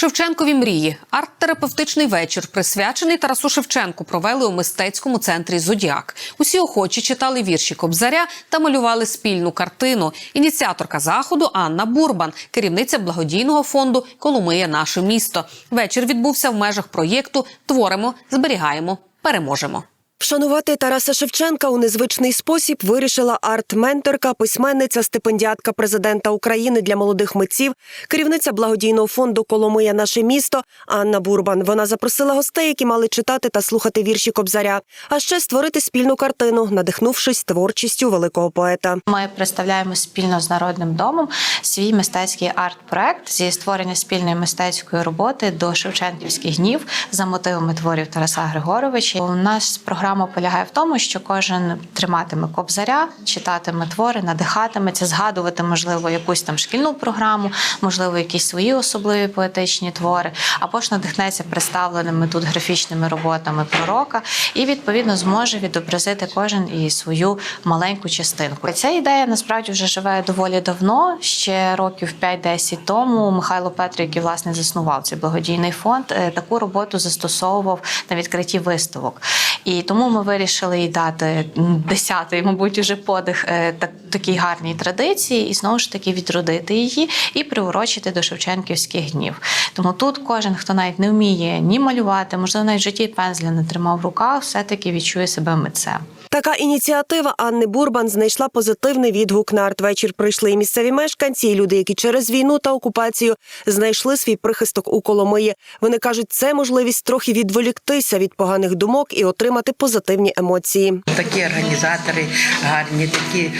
Шевченкові мрії. Арт-терапевтичний вечір, присвячений Тарасу Шевченку, провели у мистецькому центрі Зодіак. Усі охочі читали вірші Кобзаря та малювали спільну картину. Ініціаторка заходу Анна Бурбан, керівниця благодійного фонду Коломия наше місто. Вечір відбувся в межах проєкту Творимо, зберігаємо, переможемо. Вшанувати Тараса Шевченка у незвичний спосіб вирішила арт-менторка, письменниця, стипендіатка президента України для молодих митців, керівниця благодійного фонду Коломия наше місто Анна Бурбан. Вона запросила гостей, які мали читати та слухати вірші Кобзаря, а ще створити спільну картину, надихнувшись творчістю великого поета. Ми представляємо спільно з народним домом свій мистецький арт-проект зі створення спільної мистецької роботи до Шевченківських днів за мотивами творів Тараса Григоровича. У нас програма полягає в тому, що кожен триматиме кобзаря, читатиме твори, надихатиметься, згадувати, можливо, якусь там шкільну програму, можливо, якісь свої особливі поетичні твори, або ж надихнеться представленими тут графічними роботами пророка, і відповідно зможе відобразити кожен і свою маленьку частинку. Ця ідея насправді вже живе доволі давно. Ще років 5-10 тому Михайло Петрик, який власне заснував цей благодійний фонд, е, таку роботу застосовував на відкритті виставок. І тому ми вирішили їй дати десятий, мабуть, уже подих е, так, такій гарній традиції, і знову ж таки відродити її і приурочити до Шевченківських днів. Тому тут кожен, хто навіть не вміє ні малювати, можливо, навіть в житті пензля не тримав в руках, все-таки відчує себе митцем. Така ініціатива Анни Бурбан знайшла позитивний відгук на артвечір. Прийшли і місцеві мешканці, і люди, які через війну та окупацію знайшли свій прихисток у Коломиї. Вони кажуть, це можливість трохи відволіктися від поганих думок і отримати позитивні емоції. Такі організатори гарні, такі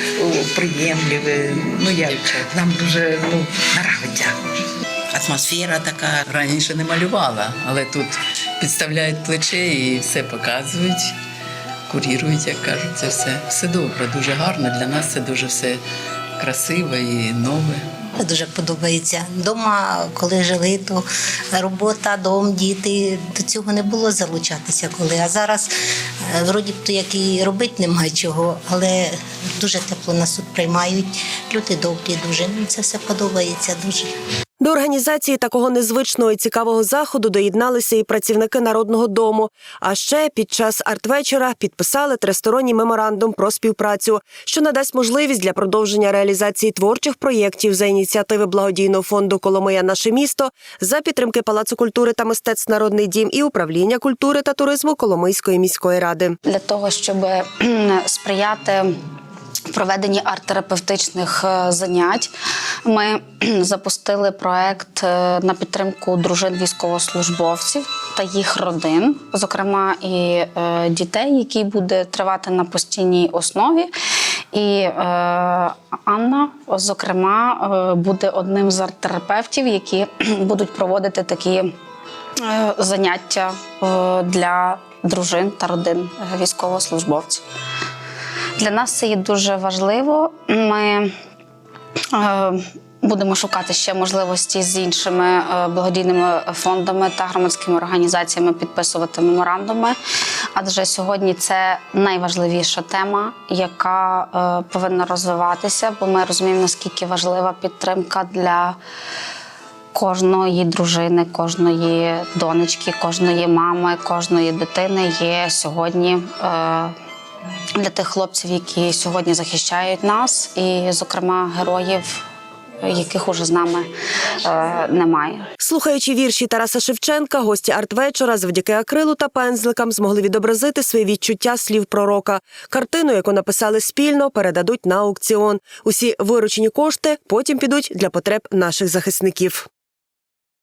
приємливі. Ну як нам дуже ну нравиться. атмосфера така. Раніше не малювала, але тут підставляють плече і все показують, курірують, як кажуть, це все. Все добре, дуже гарно. Для нас це дуже все красиво і нове. Дуже подобається. Дома, коли жили, то робота, дом, діти. До цього не було залучатися коли. А зараз е, вроді б то як і робити немає чого, але дуже тепло нас тут приймають. Люди добрі, дуже. Ну, Це все подобається дуже. До організації такого незвичного і цікавого заходу доєдналися і працівники народного дому. А ще під час артвечора підписали тристоронній меморандум про співпрацю, що надасть можливість для продовження реалізації творчих проєктів за ініціативи благодійного фонду Коломия наше місто за підтримки Палацу культури та мистецтв Народний дім і управління культури та туризму Коломийської міської ради. для того, щоб сприяти проведенні арт-терапевтичних е, занять. Ми запустили проект е, на підтримку дружин військовослужбовців та їх родин, зокрема і е, дітей, який буде тривати на постійній основі. І е, Анна, зокрема, буде одним з арт-терапевтів, які будуть проводити такі заняття для дружин та родин військовослужбовців. Для нас це є дуже важливо. Ми е, будемо шукати ще можливості з іншими е, благодійними фондами та громадськими організаціями підписувати меморандуми. Адже сьогодні це найважливіша тема, яка е, повинна розвиватися, бо ми розуміємо, наскільки важлива підтримка для кожної дружини, кожної донечки, кожної мами, кожної дитини є сьогодні. Для тих хлопців, які сьогодні захищають нас, і, зокрема, героїв, яких уже з нами е, немає. Слухаючи вірші Тараса Шевченка, гості артвечора завдяки акрилу та пензликам змогли відобразити свої відчуття слів пророка. Картину, яку написали спільно, передадуть на аукціон. Усі виручені кошти потім підуть для потреб наших захисників.